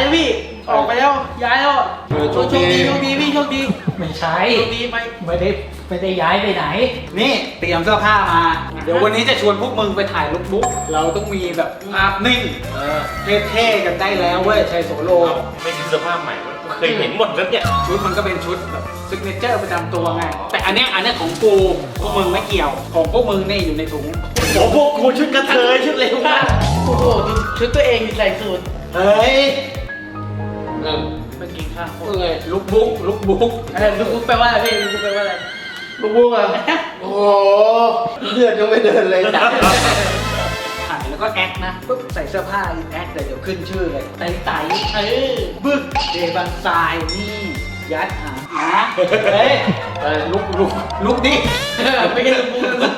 แล้วไปแล้วพี่ ออกไปแล้ว ย้ายแล้วเออโชโชคคดีดี โชคดีพี่โชคดีไม่ใช่โชคดีไป ไม่ได้ไม่ได้ย้ายไปไหน นี่เตรียมเสื้อผ้ามา เดี๋ยววันนี้จะชวนพวกมึงไปถ่ายลุคบุ๊กเราต้องมีแบบภาพนิ่งเออเท่ๆกันได้แล้วเว้ยชัยโสโล ไม่ซื้อเสื้อผ้าใหม่วะเคยเห็นหมดแล้วเนี่ย ชุดมันก็เป็นชุดแบบซิกเนเจอร์ประจำตัวไง แต่อันเนี้ยอันเนี้ยของกูพวกมึงไม่เกี่ยว ของพวกมึงนี่อยู่ในถุง โอ้โหกูชุดกระเทยชุดเร็วมากโอ้โหดูชุดตัวเองใส่สูทเฮ้ย เออไปกินข้าวเอ้ยลุคบุ๊กลุคบุ๊กเออลูกบุ๊กแปลว่าอะไรพี่ลูกบุ๊กแปลว่าอะไรลูกบุ๊กอะโอ้โหเลือดยังไม่เดินเลยจ้ะถ่ายแล้วก็แอคนะปุ๊บใส่เสื้อผ้าแอคเลยเดี๋ยวขึ้นชื่อเลยไต่ไต่เออบึกเดบันทรายนี่ยัดหางนะเฮ้ยเออลุกลุกลุกดิไม่ใช่ลูกบุ๊กลูกบุ๊ก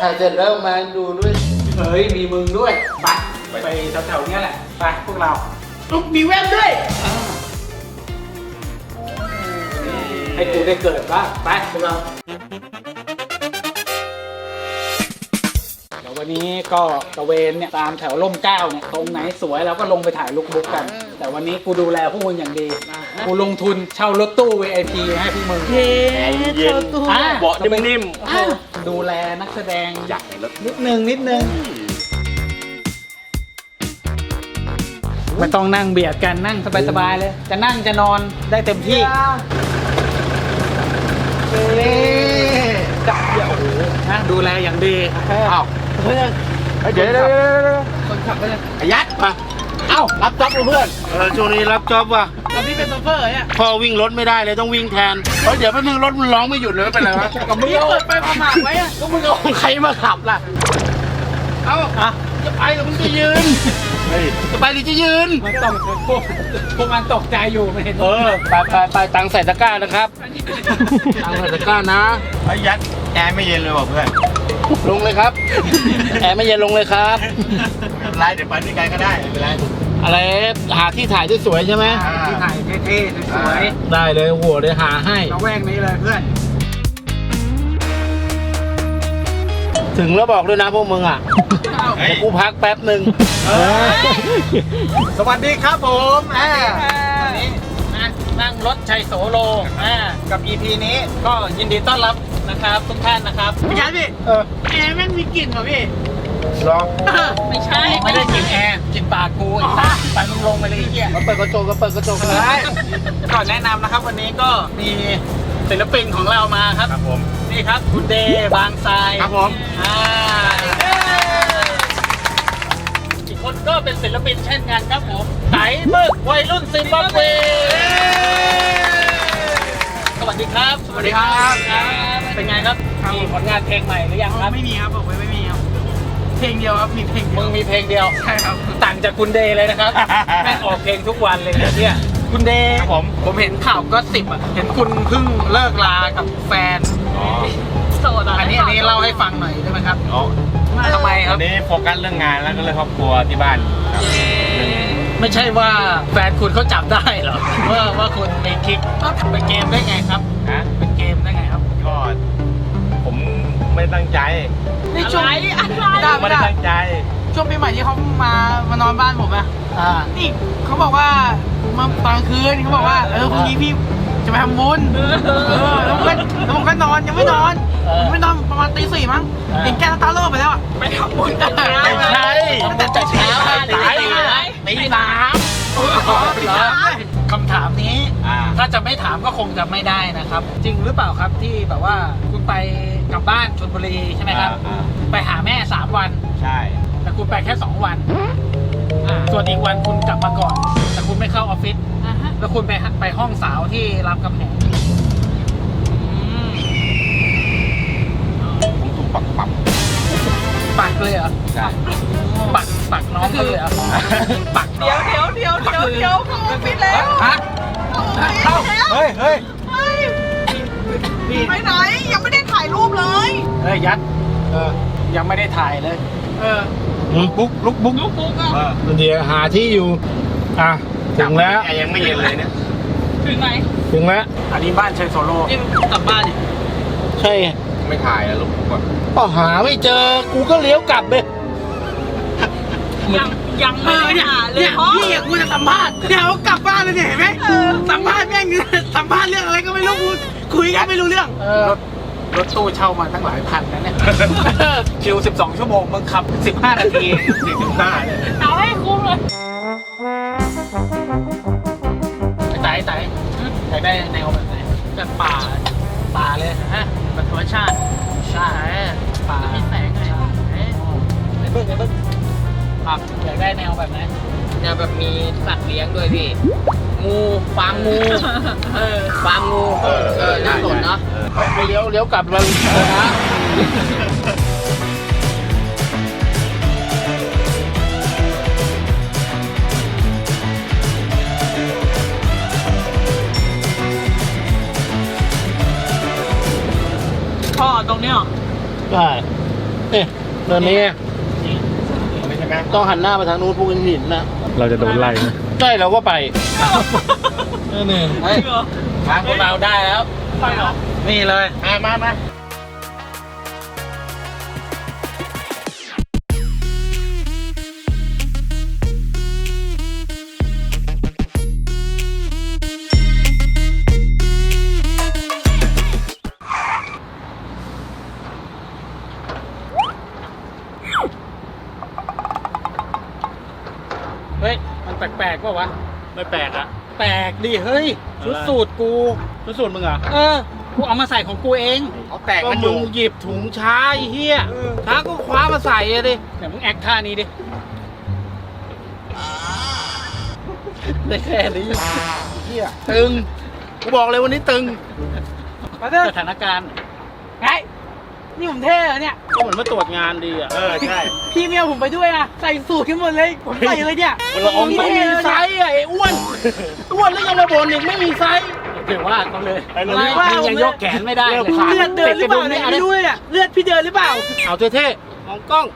ถ่ายเสร็จแล้วมาดูด้วยเฮ้ยมีมึงด้วยไปไปแถวๆเนี้ยแหละไปพวกเรา ลูกมีแว่นด้วย ให้กูได้เกิดบ้างไปพวกเราเดี๋ยววันนี้ก็ตะเวนเนี่ยตามแถวร่มเกล้าเนี่ยตรงไหนสวยเราก็ลงไปถ่ายลุกบุ๊กกัน แต่วันนี้กูดูแลพวกมึงอย่างดี กูลงทุนเช่ารถตู้ VIP ให้พวกมึงเย้เท่าตัวอะเบาะนิ่มอะดูแลนักแสดงๆอยากเห็นรถนิดนึงนิดนึง ไม่ต้องนั่งเบียดกันนั่งสบายๆเลย จะนั่งจะนอนได้เต็มที่จับเดี๋ยวโอ้โหนะดูแลอย่างดีอ้าวเพื่อนเดี๋ยวเดี๋ยวคนขับไปเลยยัดมาเอ้ารับจ็อบเพื่อนเออช่วงนี้รับจ็อบว่ะแล้วพี่เป็นโซเฟอร์เนี่ยพ่อวิ่งรถไม่ได้เลยต้องวิ่งแทนเฮ้ยเดี๋ยวแป๊บนึงรถมันร้องไม่หยุดเลยไม่เป็นไรวะกับมึงเปิดไฟประมาทไว้อะก็มึงเอาของใครมาขับล่ะเอ้าอะจะไปกับมึงจะยืน จะไปหรือจะยืน มันต้องพวกพวกมันตกใจอยู่ไม่เห็นเออไปไปไปตังค์ใส่ตะกร้านะครับ ตังค์ใส่ตะกร้านะ ไอ้ยัดแอร์ไม่เย็นเลยว่ะเพื่อนลงเลยครับ แอร์ไม่เย็นลงเลยครับไม่เป็นไรเดี๋ยวไปด้วยกันก็ได้ไม่เป็นไรอะไรหาที่ถ่ายที่สวยใช่ไหมที่ถ่ายเท่ๆสวยได้เลยโหัวเดี๋ยวหาให้ๆเราแวกนี้เลยเพื่อน ถึงแล้วบอกด้วยนะพวกมึงอะเฮ้ยเดี๋ยวกูพักแป๊บหนึ่งสวัสดีครับผมอ่าวันนี้นะนั่งรถชัยโสโลอ่ากับ EP นี้ก็ยินดีต้อนรับนะครับทุกท่านนะครับ พี่ยัดพี่เออแอร์แม่งมีกลิ่นเหรอพี่ ลองไม่ใช่ ไม่ได้กินแอร์กินปากกูไอ้สัสไปมึงลงไปเลยไอ้เหี้ย มาเปิดกระจกก็เปิดกระจกเลยก่อนแนะนำนะครับวันนี้ก็มีศิลปินของเรามาครับ ครับผม นี่ครับคุณเดย์บางทรายครับผม อ่าอีก คนก็เป็นศิลปินเช่นกันครับผมไต่เบิกวัยรุ่นซิมบับเวสวัสดีครับ สวัสดีครับเป็นไงครับมีผลงานเพลงใหม่หรือยังครับ ไม่มีครับบอกไว้ไม่มีครับ เพลงเดียวครับ มีเพลงเดีมึยวงมีเพลงเดียว ใช่ครับ ต่างจากคุณเดย์เลยนะครับ แม่งออกเพลงทุกวันเลยเนี่ย คุณเดย์ครับผม ผมเห็นข่าวก็สิบอะ เห็นคุณเพิ่งเลิกลากับแฟนอ๋อโสดอะอันนี้อันนี้เล่าให้ฟังหน่อยได้ไหมครับอ๋อ ทำไมควัรับนนี้โฟกัสเรื่องงานแล้วก็เรื่องครอบครัวที่บ้านครับไม่ใช่ว่าแฟนคุณเขาจับได้เหรอว่าว่าคุณมีคลิกเป็นเกมได้ไงครับ ฮะเป็นเกมได้ไงครับก็ผมไม่ตั้งใจนี่ช่วงอะไรไม่ได้ตั้งใจ ช่วงปีใหม่ที่เขามามานอนบ้านผมอะอ่า นี่เขาบอกว่ามาตอนคืนเขาบอกว่าเออพรุ่งนี้พี่ จะไปทำบุญเออแล้วผมก็แล้วผมก็นอนยังไม่นอนเออยังไม่นอนประมาณตีสี่มั้งเออเห็นแกสตาร์ทรถไปแล้วอะไปทำบุญกันไม่ใช่ ตั้งแต่เช้าตีสามตีสามคำถามนี้อ่าถ้าจะไม่ถามก็คงจะไม่ได้นะครับ จริงหรือเปล่าครับที่แบบว่าคุณไปกลับบ้านชลบุรีใช่ไหมครับ อ่า ไปหาแม่สามวัน ใช่ แต่คุณไปแค่สองวันอ่าส่วนอีกวันคุณกลับมาก่อน แต่คุณไม่เข้าออฟฟิศ แล้วคุณไปไปห้องสาวที่รามคำแหงผมถูกปักปักปักเลยเหรอใช่ปักปักน้องเขาเลยเหรอปักน้อง เดี๋ยวเดี๋ยวเดี๋ยวเดี๋ยวเดี๋ยวเข้าออฟฟิศแล้วฮะเข้าออฟฟิศแล้วเฮ้ยเฮ้ยเฮ้ยพี่ไปไหนยังไม่ได้ถ่ายรูปเลยเอ้ยยัดเออยังไม่ได้ถ่ายเลย เออบุ๊กลุกบุ๊กลุกปุ๊กอะเออเดี๋ยวหาที่อยู่อะ ถึงแล้วแอร์ยังไม่เย็นเลยเนี่ย ถึงไหนถึงแล้วอันนี้บ้านเชยโซโลนี่กลับบ้านดิใช่ไงไม่ถ่ายอะลุกบุ๊กอะก็หาไม่เจอ กูก็เลี้ยวกลับไปยังยังเอไม่อเนี่ยหาเลเนี่ยยเพราะพี่อยากกูจะสัมภาษณ์เดี๋ยวกลับบ้านเลยเนี่ยเห็นไหมสัมภาษณ์แม่ง สัมภาษณ์เรื่องอะไรก็ไม่รู้กูคุยกันไม่รู้เรื่องเออรถรถตู้เช่ามาตั้งหลายพันนะเนี่ยคิว 12 ชั่วโมงมึงขับ 15 นาที45เนี่ยเอาให้คุ้มเลย ไต่ไต่อยากได้แนวแบบไหนแบบป่าป่าเลยฮะแบบธรรมชาติใช่ป่ามีแสงไงไอ้เบิ้งไอ้เบิ้งครับอยากได้แนวแบบไหนเนี่ยแบบมีสัตว์เลี้ยงด้วยพี่งูฟาร์มงูเออฟาร์มงูเออเออน่าสนเนาะไปเลี้ยวเลี้ยวกลับมานะ พ่อตรงเนี้ยได้เนี่ยเดินนี้ต้องหันหน้าไปทางนู้นพวกหินนะเราจะโดนไล่ไหมใช่เราก็ไปนี่เฮ้ยทางพวกเราได้แล้ว ไปเหรอ นี่เลยมามา ปลกดิเฮ้ยชุดสูตรกู ชุดสูตรมึงเหรอ เออ กูเอามาใส่ของกูเองเขาแตกมันอยู่หยิบถุงช้าไอ้เหี้ยช้าก็คว้ามาใส่อะดิเดี๋ยวมึงแอคท่านี้ดิได้แค่นี้เหี้ยตึง กูบอกเลยวันนี้ตึง มาเถอะสถานการณ์ไง นี่ผมเท่เหรอเนี่ย ก็เหมือนมาตรวจงานดีอะเออ ใช่ พี่เมียผมไปด้วยอะ ใส่สูทกันหมดเลย ผมใส่เลยเนี่ยเราไม่มีไซส์อะไอ้อ้วน อ้วนแล้วยังมาบ่นอีกไม่มีไซส์ เดี๋ยวว่าก็เลยไอ้นั่นมึงว่าผมยังยกแขนไม่ได้เลยเลือดเดินหรือเปล่าเนี่ยไม่รู้เลยอะเลือดพี่เดินหรือเปล่า เอาเท่ๆมองกล้อง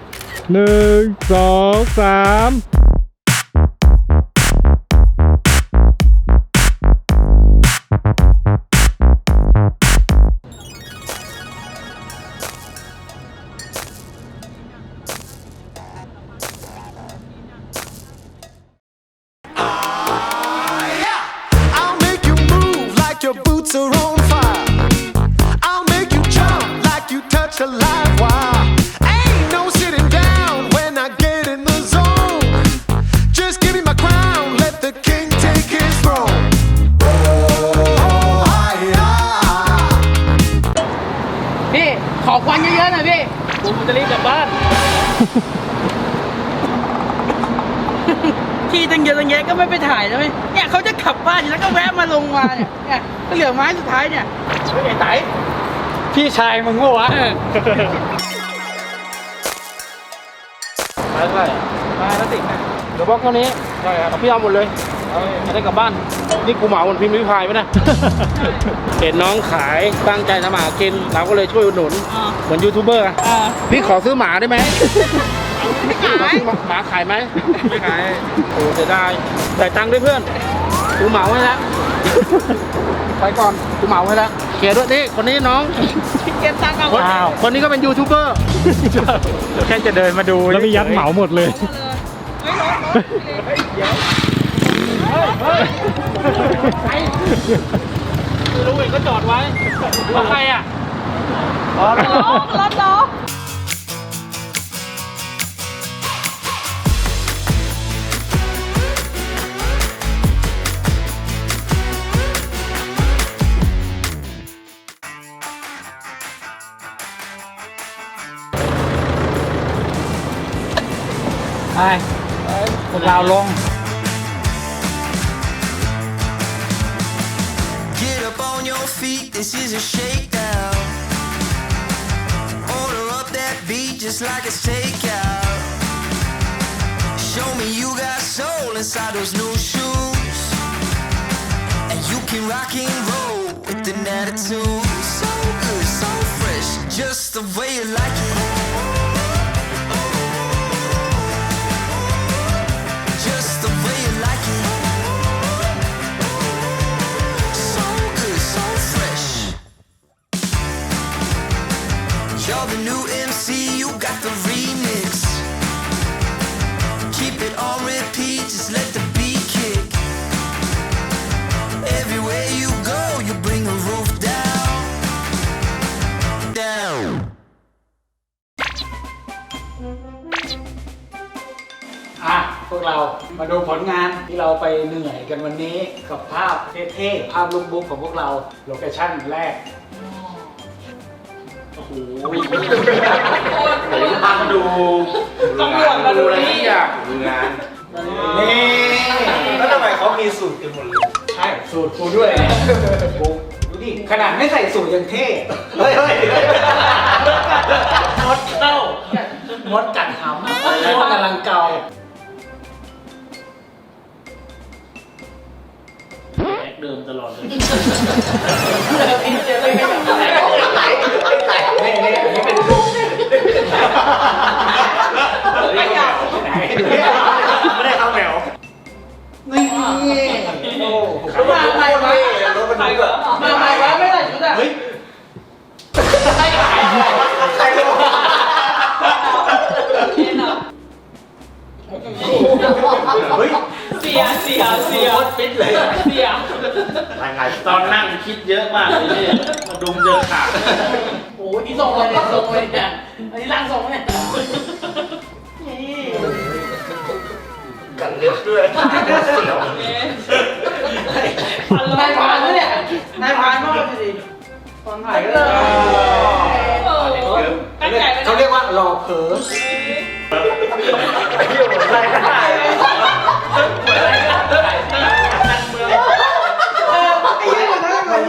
หนึ่งสองสาม ไม้สุดท้ายเนี่ยเฮ้ยไอ้ไตพี่ชายมึงโง่วะมาเท่าไหร่มาแล้วสินะเดี๋ยวบล็อกเท่านี้ใช่ครับพี่เอาหมดเลยเอาจะได้กลับบ้าน นี่กูเหมามันพิมพ์ริพายไหมนะ เห็นน้องขายตั้งใจทำหมากิน เราก็เลยช่วยอุดหนุนอ่าเหมือนยูทูบเบอร์อะอ่าพี่ขอซื้อหมาได้ไหมไม่ขายหมาขายไหมไม่ขาย โอ้เสียดายแต่ายตังค์ด้วยเพื่อนกูเหมาให้แล้ว ไปก่อนกูเหมาให้แล้วเคลียร์ด้วยนี่คนนี้น้องเก็บตังค์เอาคนคนนี้ก็เป็นยูทูบเบอร์แค่จะเดินมาดูแล้วมียัดเหมาหมดเลยไม่รถรถรู้อีกก็จอดไว้ว่าใครอะรถรถรถ ไปพวกเราลง Get up on your feet, this is a shakedown. Order up that beat just like it's takeout. Show me you got soul inside those new shoes. And you can rock and roll with an attitude. So good, so fresh, just the way you like it. see you got the remix. Keep it on repeat, just let the beat kick. Everywhere you go, you bring the roof down. Down. อะ พวกเรามาดูผลงานที่เราไปเหนื่อยกันวันนี้กับภาพเท่ๆ ภาพลุกบุ๊กของพวกเรา โลเคชั่นแรก เดี๋ยวพามาดูตำรวจมาดูนี่ดูงานนี่แล้วทำไมเขามีสูตรกันหมดเลยใช่สูตรกูด้วยกูดูดิขนาดไม่ใส่สูตรยังเท่เฮ้ยเฮ้ยมดเข้ามดกัดหำมดกำลังเกาเดิมตลอดเลย นี่นี่อันนี้เป็นรูปไหนไม่ได้เข้าแมวนี่โอ้มาใหม่วะรถบรรทุกอะมาใหม่วะไม่ได้ชุดอะเฮ้ยใครรู้เฮ้ย สียเสียเสียโคตรฟิตเลยเสียรายงานตอนนั่งคิดเยอะมากเลยนี่มาดุมเจอขาดโอ้ยนี่ส่งเลยเนี่ยส่งเลยเนี่ยอันนี้ร่างทรงเนี่ยกันเล็บด้วยเสียวนายพรานด้วยเนี่ยนายพรานมากเลยดิตอนถ่ายก็เลยตั้งใจไปเขาเรียกว่ารอเผลอไอ้เหี้ยเหมือนรายการเออไอ้ยี่ห้อนั้นเลย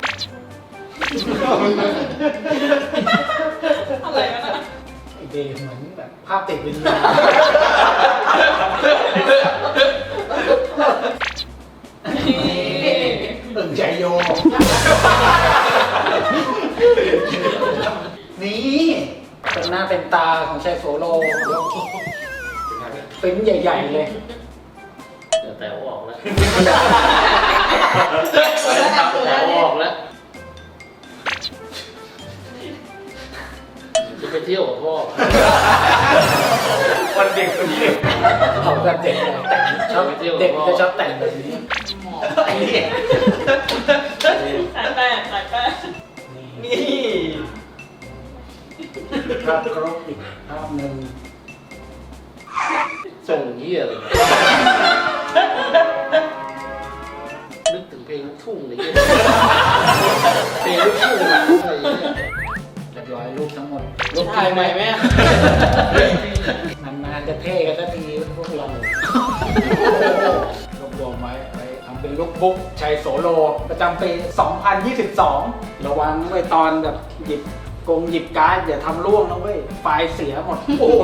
อะไรกันนะไอเดย์เหมือนแบบภาพติดวิญญาณตึงใจโย นี่เป็นหน้าเป็นตาของชายโสโล เป็นใหญ่ ๆ เลย แต่ออกแล้วแต่ออกแล้วจะไปเที่ยวกับพ่อวันเด็กวันเด็กเขาแบบเด็กเลยแต่งชอบเด็กจะชอบแต่งแบบนี้ไอ้เนี่ยสายแป้งสายแป้งนี่ภาพครบอีกภาพหนึ่งส่งเยี่ยเลย นึกถึงเพลงลูกทุ่งเลยเนี่ยเพลงลูกทุ่งหนังอะไรอย่างเงี้ยเรียบร้อยรูปทั้งหมดรูปถ่ายใหม่ไหมนานๆจะเท่กันสักทีพวกเรารวบรวมไว้ไว้ทำเป็นลุคบุ๊กชัยโสโลประจำปี 2022 ระวังไว้ตอนแบบหยิบกงหยิบการ์ดอย่าทำร่วงนะเว้ยไฟล์เสียหมดโอ้โห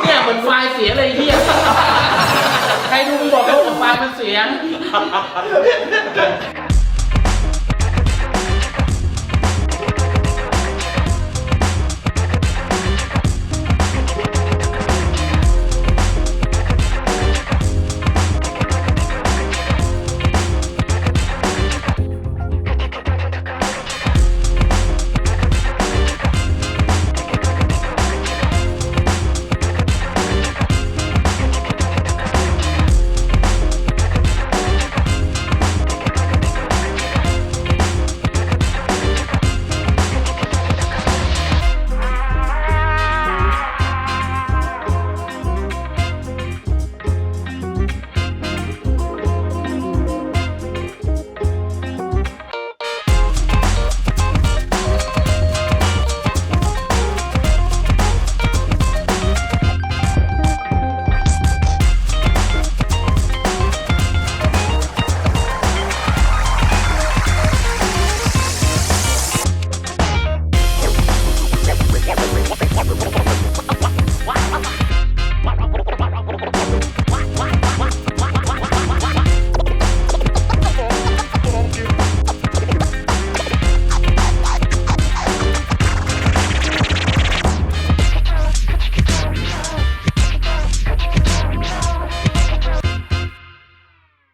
เนี่ยเหมือนไฟล์เสียเลยไอ้เฮีย ใครดูมึงบอกเขาว่าไฟล์มันเสียง